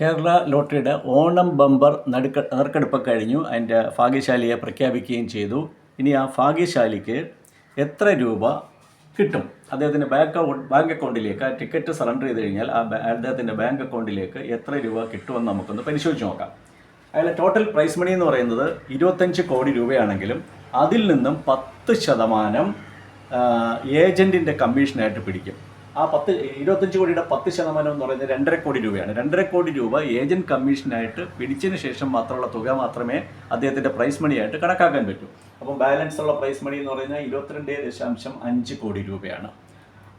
കേരള ലോട്ടറിയുടെ ഓണം ബമ്പർ നടുക്ക നറുക്കെടുപ്പ് കഴിഞ്ഞു. അതിന്റെ ഭാഗ്യശാലിയെ പ്രഖ്യാപിക്കുകയും ചെയ്തു. ഇനി ആ ഭാഗ്യശാലിക്ക് എത്ര രൂപ കിട്ടും? അദ്ദേഹത്തിന്റെ ബാങ്ക് ബാങ്ക് അക്കൗണ്ടിലേക്ക് ആ ടിക്കറ്റ് സറണ്ടർ ചെയ്ത് കഴിഞ്ഞാൽ ആ അദ്ദേഹത്തിന്റെ ബാങ്ക് അക്കൗണ്ടിലേക്ക് എത്ര രൂപ കിട്ടുമെന്ന് നമുക്കൊന്ന് പരിശോധിച്ച് നോക്കാം. അയാളുടെ ടോട്ടൽ പ്രൈസ് മണി എന്ന് പറയുന്നത് ഇരുപത്തഞ്ച് കോടി രൂപയാണെങ്കിലും അതിൽ നിന്നും പത്ത് ശതമാനം ഏജന്റിന്റെ കമ്മീഷനായിട്ട് പിടിക്കും. ആ പത്ത് ഇരുപത്തഞ്ച് കോടിയുടെ പത്ത് ശതമാനം എന്ന് പറയുന്നത് രണ്ടര കോടി രൂപയാണ്. രണ്ടര കോടി രൂപ ഏജന്റ് കമ്മീഷനായിട്ട് പിടിച്ചതിന് ശേഷം മാത്രമുള്ള തുക മാത്രമേ അദ്ദേഹത്തിന്റെ പ്രൈസ് മണിയായിട്ട് കണക്കാക്കാൻ പറ്റൂ. അപ്പം ബാലൻസ് ഉള്ള പ്രൈസ് മണി എന്ന് പറയുന്നത് ഇരുപത്തിരണ്ട് ദശാംശം അഞ്ച് കോടി രൂപയാണ്.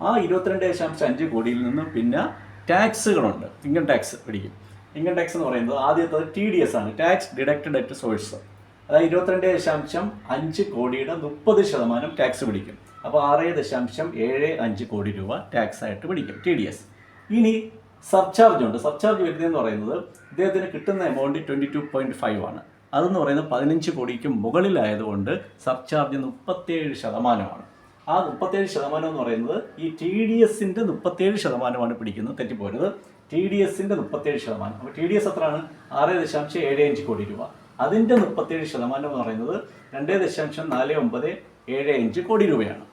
ആ ഇരുപത്തിരണ്ട് ദശാംശം അഞ്ച് കോടിയിൽ നിന്നും പിന്നെ ടാക്സുകളുണ്ട് ഇൻകം ടാക്സ് പിടിക്കും. ഇൻകം ടാക്സ് എന്ന് പറയുന്നത് ആദ്യത്തെ ടി ഡി എസ് ആണ്. ടാക്സ് ഡിഡക്റ്റഡ് അറ്റ് സോഴ്സ് അതായത് ഇരുപത്തിരണ്ട് ദശാംശം അഞ്ച് കോടിയുടെ മുപ്പത് ശതമാനം ടാക്സ് പിടിക്കും. അപ്പോൾ ആറ് ദശാംശം ഏഴ് അഞ്ച് കോടി രൂപ ടാക്സ് ആയിട്ട് പിടിക്കും ടി ഡി എസ്. ഇനി സർചാർജ് ഉണ്ട്. സർചാർജ് വരുന്നതെന്ന് പറയുന്നത് ഇദ്ദേഹത്തിന് കിട്ടുന്ന amount twenty two point five ആണ്. അതെന്ന് പറയുന്നത് പതിനഞ്ച് കോടിക്ക് മുകളിലായതുകൊണ്ട് സർചാർജ് മുപ്പത്തേഴ് ശതമാനമാണ്. ആ മുപ്പത്തേഴ് ശതമാനം എന്ന് പറയുന്നത് ഈ ടി ഡി എസിന്റെ മുപ്പത്തേഴ് ശതമാനമാണ് പിടിക്കുന്നത്. തെറ്റിപ്പോരുത്. ടി ഡി എസിന്റെ മുപ്പത്തേഴ് ശതമാനം. അപ്പോൾ ടി ഡി എസ് എത്രയാണ്? ആറ് ദശാംശം ഏഴ് അഞ്ച് കോടി രൂപ. അതിന്റെ മുപ്പത്തേഴ് ശതമാനം എന്ന് പറയുന്നത് രണ്ട് ദശാംശം നാല് ഒമ്പത് ഏഴ് അഞ്ച് കോടി രൂപയാണ്.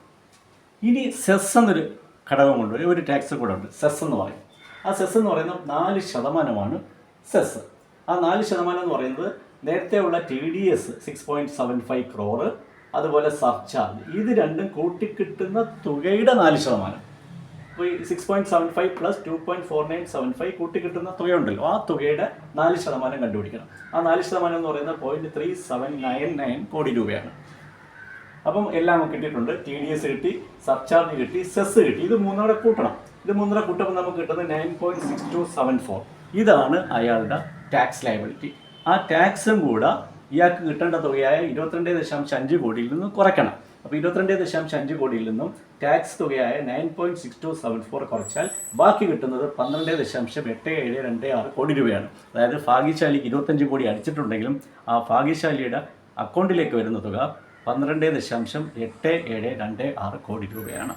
ഇനി സെസ് എന്നൊരു ഘടകമുണ്ട് ഒരു- ടാക്സ് കൂടെ ഉണ്ട്. സെസ് എന്ന് പറയും. ആ സെസ് എന്ന് പറയുന്നത് നാല് ശതമാനമാണ് സെസ്. ആ നാല് ശതമാനം എന്ന് പറയുന്നത് നേരത്തെ ഉള്ള T D S six point seven five crore അതുപോലെ സർചാർജ്. ഇത് രണ്ടും കൂട്ടിക്കിട്ടുന്ന തുകയുടെ നാല് ശതമാനം. അപ്പോൾ ഈ six point seven five plus two point four nine seven five കൂട്ടിക്കിട്ടുന്ന തുകയുണ്ടല്ലോ. ആ തുകയുടെ നാല് ശതമാനം കണ്ടുപിടിക്കണം. ആ നാല് ശതമാനം എന്ന് പറയുന്നത് point three seven nine nine കോടി രൂപയാണ്. അപ്പം എല്ലാം കിട്ടിയിട്ടുണ്ട്. ടി ഡി എസ് കിട്ടി സർചാർജ് കിട്ടി സെസ് കിട്ടി. ഇത് മൂന്നൂടെ കൂട്ടണം. ഇത് മൂന്നൂടെ കൂട്ടുമ്പോൾ നമുക്ക് കിട്ടുന്നത് nine point six two seven four ഇതാണ് അയാളുടെ ടാക്സ് ലയബിലിറ്റി ആ ടാക്സും കൂടെ ഇയാൾക്ക് കിട്ടേണ്ട തുകയായ ഇരുപത്തിരണ്ട് ദശാംശം അഞ്ച് കോടിയിൽ നിന്ന് കുറയ്ക്കണം. അപ്പോൾ ഇരുപത്തിരണ്ട് ദശാംശം അഞ്ച് കോടിയിൽ നിന്നും tax തുകയായ nine point six two seven four കുറച്ചാൽ ബാക്കി കിട്ടുന്നത് പന്ത്രണ്ട് ദശാംശം എട്ട് ഏഴ് രണ്ട് ആറ് കോടി രൂപയാണ്. അതായത് ഭാഗ്യശാലിക്ക് ഇരുപത്തഞ്ച് കോടി അടിച്ചിട്ടുണ്ടെങ്കിലും ആ ഭാഗ്യശാലിയുടെ അക്കൗണ്ടിലേക്ക് വരുന്ന തുക പന്ത്രണ്ട് ദശാംശം എട്ട് ഏഴ് രണ്ട് ആറ് കോടി രൂപയാണ്.